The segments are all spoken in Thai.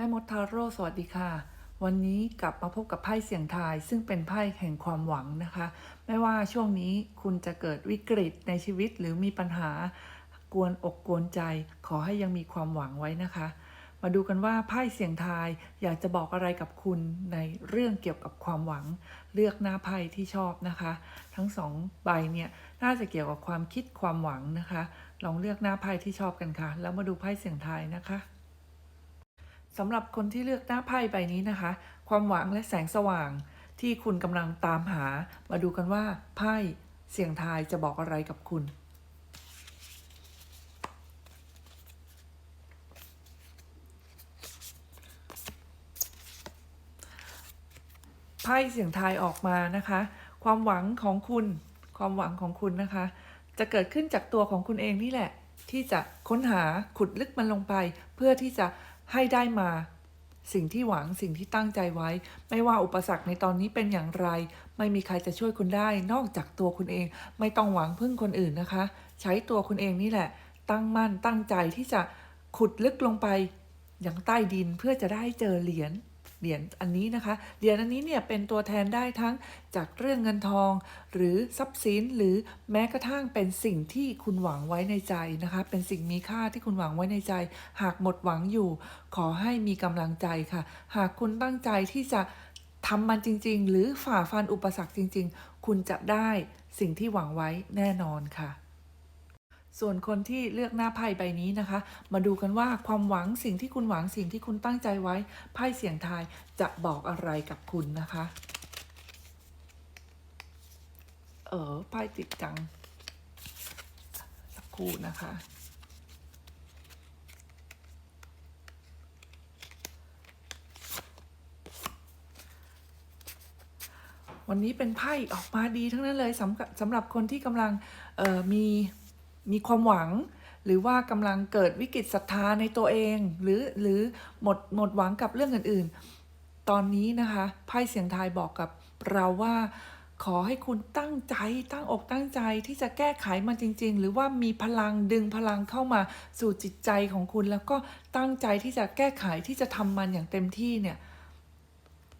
แม่มดทาโร่สวัสดีค่ะ วันนี้กลับมาพบกับไพ่เสียงทาย ซึ่งเป็นไพ่แห่งความหวังนะคะ ไม่ว่าช่วงนี้คุณจะเกิดวิกฤตในชีวิตหรือมีปัญหากวนอกกวนใจ ขอให้ยังมีความหวังไว้นะคะ มาดูกันว่าไพ่เสียงทายอยากจะบอกอะไรกับคุณในเรื่องเกี่ยวกับความหวัง เลือกหน้าไพ่ที่ชอบนะคะ ทั้งสองใบเนี่ยน่าจะเกี่ยวกับความคิดความหวังนะคะ ลองเลือกหน้าไพ่ที่ชอบกันค่ะ แล้วมาดูไพ่เสียงทายนะคะ สำหรับคนที่เลือกหน้าไพ่ใบนี้นะคะ ความหวังและแสงสว่าง ที่คุณกำลังตามหา มาดูกันว่าไพ่เสียงทายจะบอกอะไรกับคุณ ไพ่เสียงทายออกมานะคะ ความหวังของคุณ ความหวังของคุณนะคะ จะเกิดขึ้นจากตัวของคุณเองนี่แหละ ที่จะค้นหาขุดลึกมันลงไป เพื่อที่จะ ให้ได้มา สิ่งที่หวังสิ่งที่ตั้งใจไว้ ไม่ว่าอุปสรรคในตอนนี้เป็นอย่างไร ไม่มีใครจะช่วยคุณได้ นอกจากตัวคุณเอง ไม่ต้องหวังพึ่งคนอื่นนะคะ ใช้ตัวคุณเองนี่แหละ ตั้งมั่นตั้งใจที่จะขุดลึกลงไปอย่างใต้ดินเพื่อจะได้เจอเหรียญ เหรียญอันนี้นะคะเหรียญอันนี้เนี่ยเป็นตัวแทนได้ทั้งจากเรื่องเงินทอง หรือทรัพย์สินหรือแม้กระทั่งเป็นสิ่งที่คุณหวังไว้ในใจนะคะ เป็นสิ่งมีค่าที่คุณหวังไว้ในใจ หากหมดหวังอยู่ ขอให้มีกำลังใจค่ะ หากคุณตั้งใจที่จะทำมันจริง ๆ หรือฝ่าฟันอุปสรรคจริง ๆ คุณจะได้สิ่งที่หวังไว้แน่นอนค่ะ ส่วนคนที่เลือกหน้าไพ่ใบนี้นะคะ มาดูกันว่าความหวังสิ่งที่คุณหวังสิ่งที่คุณตั้งใจไว้ไพ่เสียงทายจะบอกอะไรกับคุณนะคะ เออไพ่ติดจัง สักครู่นะคะวันนี้เป็นไพ่ออกมาดีทั้งนั้นเลยสำกับสำหรับคนที่กำลังออมี มีความหวัง หรือว่ากำลังเกิดวิกฤตศรัทธาในตัวเอง หรือหรือหมดหมดหวังกับเรื่องอื่นๆ ตอนนี้นะคะไพ่เสียงทายบอกกับเราว่าขอให้คุณตั้งใจตั้งอกตั้งใจที่จะแก้ไขมันจริง ๆ หรือว่ามีพลังดึงพลังเข้ามาสู่จิตใจของคุณ แล้วก็ตั้งใจที่จะแก้ไขที่จะทำมันอย่างเต็มที่เนี่ย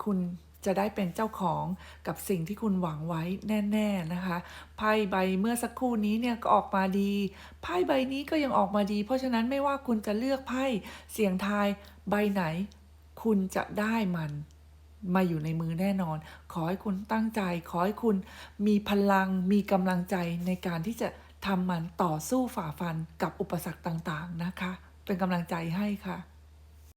คุณ จะได้เป็นเจ้าของกับสิ่งที่คุณหวังไว้แน่ ๆนะคะ ไพ่ใบเมื่อสักครู่นี้เนี่ยก็ออกมาดี ไพ่ใบนี้ก็ยังออกมาดี เพราะฉะนั้นไม่ว่าคุณจะเลือกไพ่เสียงทายใบไหน คุณจะได้มันมาอยู่ในมือแน่นอน ขอให้คุณตั้งใจ ขอให้คุณมีพลัง มีกำลังใจในการที่จะทำมันต่อสู้ฝ่าฟันกับอุปสรรคต่างๆนะคะ เป็นกำลังใจให้ค่ะ